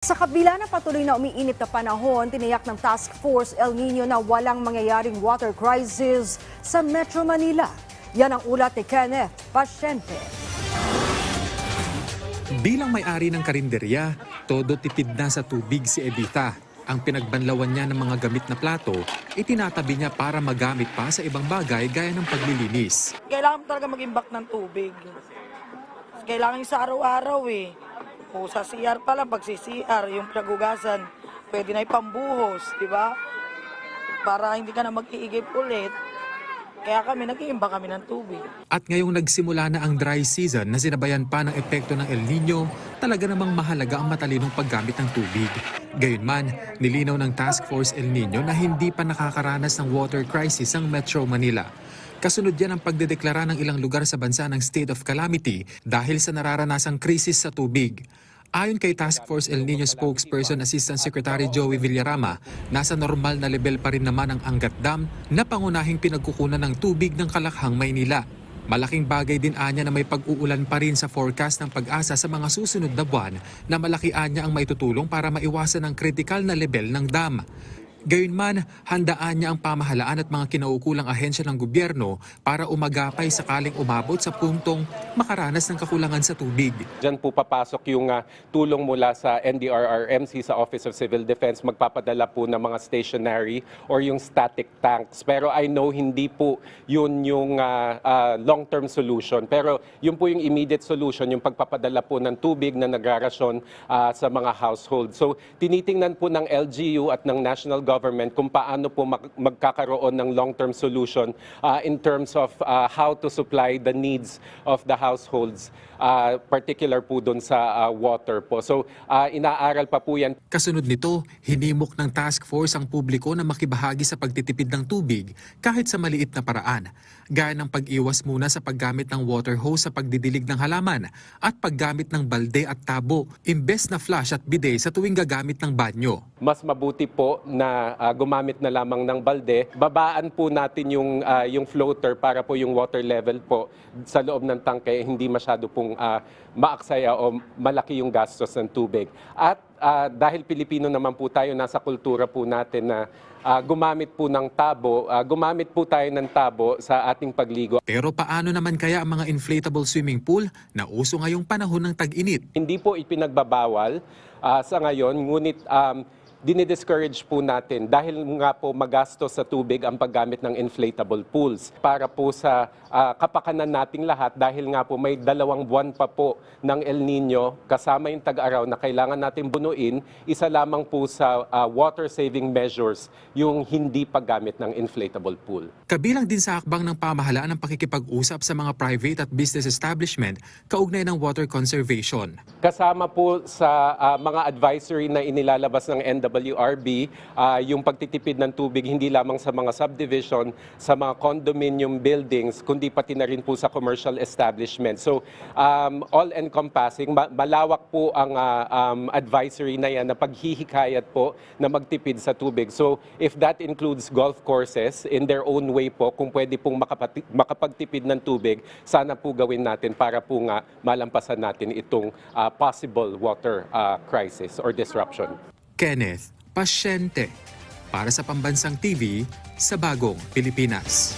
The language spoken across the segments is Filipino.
Sa kabila ng patuloy na umiinit na panahon, tiniyak ng Task Force El Nino na walang mangyayaring water crisis sa Metro Manila. Yan ang ulat ni Kenneth Pasyente. Bilang may-ari ng karinderya, todo tipid na sa tubig si Editha. Ang pinagbanlawan niya ng mga gamit na plato, itinatabi niya para magamit pa sa ibang bagay gaya ng paglilinis. kailangan talaga mag-imbak ng tubig. Kailangan yung sa araw-araw eh. O sa CR pa lang, pag si CR, yung pinagugasan, pwede na ipambuhos, di ba? Para hindi ka na mag-iigip ulit. Kaya kami, nag-iimbak kami ng tubig. At ngayong nagsimula na ang dry season na sinabayan pa ng epekto ng El Nino, talaga namang mahalaga ang matalinong paggamit ng tubig. Gayunman, nilinaw ng Task Force El Nino na hindi pa nakakaranas ng water crisis ang Metro Manila. Kasunod yan ang pagdedeklara ng ilang lugar sa bansa ng state of calamity dahil sa nararanasang krisis sa tubig. Ayon kay Task Force El Nino spokesperson Assistant Secretary Joey Villarama, nasa normal na level pa rin naman ang Angat Dam na pangunahing pinagkukunan ng tubig ng Kalakhang, Maynila. Malaking bagay din anya na may pag-uulan pa rin sa forecast ng pag-asa sa mga susunod na buwan na malaki anya ang may tutulong para maiwasan ang critical na level ng dam. Gayunman, handaan niya ang pamahalaan at mga kinaukulang ahensya ng gobyerno para umagapay sakaling umabot sa puntong makaranas ng kakulangan sa tubig. Diyan po papasok yung ah, tulong mula sa NDRRMC sa Office of Civil Defense. Magpapadala po ng mga stationary or yung static tanks. Pero I know hindi po yun yung ah, ah, long-term solution. Pero yun po yung immediate solution, yung pagpapadala po ng tubig na nagrarasyon ah, sa mga household. So tinitingnan po ng LGU at ng national government kung paano po mag- magkakaroon ng long-term solution ah, in terms of ah, how to supply the needs of the households, ah, particular po doon sa ah, water po. So ah, inaaral pa po yan Kasunod nito, hinimok ng task force ang publiko na makibahagi sa pagtitipid ng tubig kahit sa maliit na paraan, gaya ng pag-iwas muna sa paggamit ng water hose sa pagdidilig ng halaman at paggamit ng balde at tabo imbes na flush at bidet sa tuwing gagamit ng banyo. mas mabuti po na ah, gumamit na lamang ng balde. Babaan po natin yung, ah, yung floater para po yung water level po sa loob ng tangke hindi masyado pong ah, maaksaya o malaki yung gastos ng tubig. At ah, dahil Pilipino naman po tayo, nasa kultura po natin na ah, gumamit po ng tabo, ah, gumamit po tayo ng tabo sa ating pagligo. Pero paano naman kaya ang mga inflatable swimming pool na uso ngayong panahon ng tag-init? Hindi po ipinagbabawal ah, sa ngayon, ngunit um, dinidiscourage po natin dahil nga po magastos sa tubig ang paggamit ng inflatable pools para po sa ah, kapakanan nating lahat dahil nga po may dalawang buwan pa po ng El Nino kasama yung tag-araw na kailangan natin bunuin, isa lamang po sa ah, water saving measures yung hindi paggamit ng inflatable pool. Kabilang din sa akbang ng pamahalaan ang pakikipag-usap sa mga private at business establishment kaugnay ng water conservation. Kasama po sa ah, mga advisory na inilalabas ng NWRB, ah, yung pagtitipid ng tubig hindi lamang sa mga subdivision, sa mga condominium buildings, kundi pati na rin po sa commercial establishment. So, um, all-encompassing, ma- malawak po ang ah, um, advisory na yan na paghihikayat po na magtipid sa tubig. So, if that includes golf courses in their own way po, kung pwede pong makapagtipid ng tubig, sana po gawin natin para po nga malampasan natin itong ah, possible water ah, crisis or disruption. Kenneth Pasyente para sa Pambansang TV sa Bagong Pilipinas.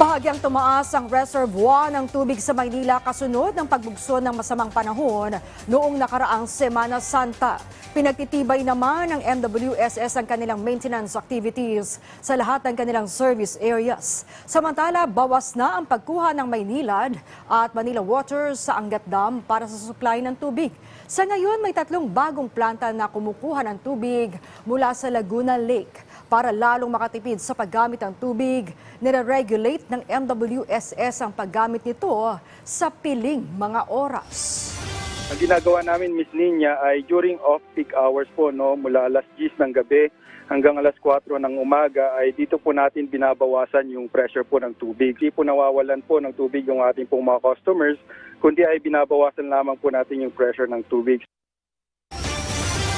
Bahagyang tumaas ang reservoir ng tubig sa Maynila kasunod ng pagbugso ng masamang panahon noong nakaraang Semana Santa. Pinagtitibay naman ng MWSS ang kanilang maintenance activities sa lahat ng kanilang service areas. Samantala, bawas na ang pagkuha ng Maynilad at Manila Water sa Angat Dam para sa supply ng tubig. Sa ngayon, may tatlong bagong planta na kumukuha ng tubig mula sa Laguna Lake. Para lalong makatipid sa paggamit ng tubig, nire-regulate ng MWSS ang paggamit nito sa piling mga oras. Ang ginagawa namin, Miss Ninya, ay during off-peak hours po, no, mula alas 10 ng gabi hanggang alas 4 ng umaga, ay dito po natin binabawasan yung pressure po ng tubig. Hindi po nawawalan po ng tubig yung ating pong mga customers, kundi ay binabawasan lamang po natin yung pressure ng tubig.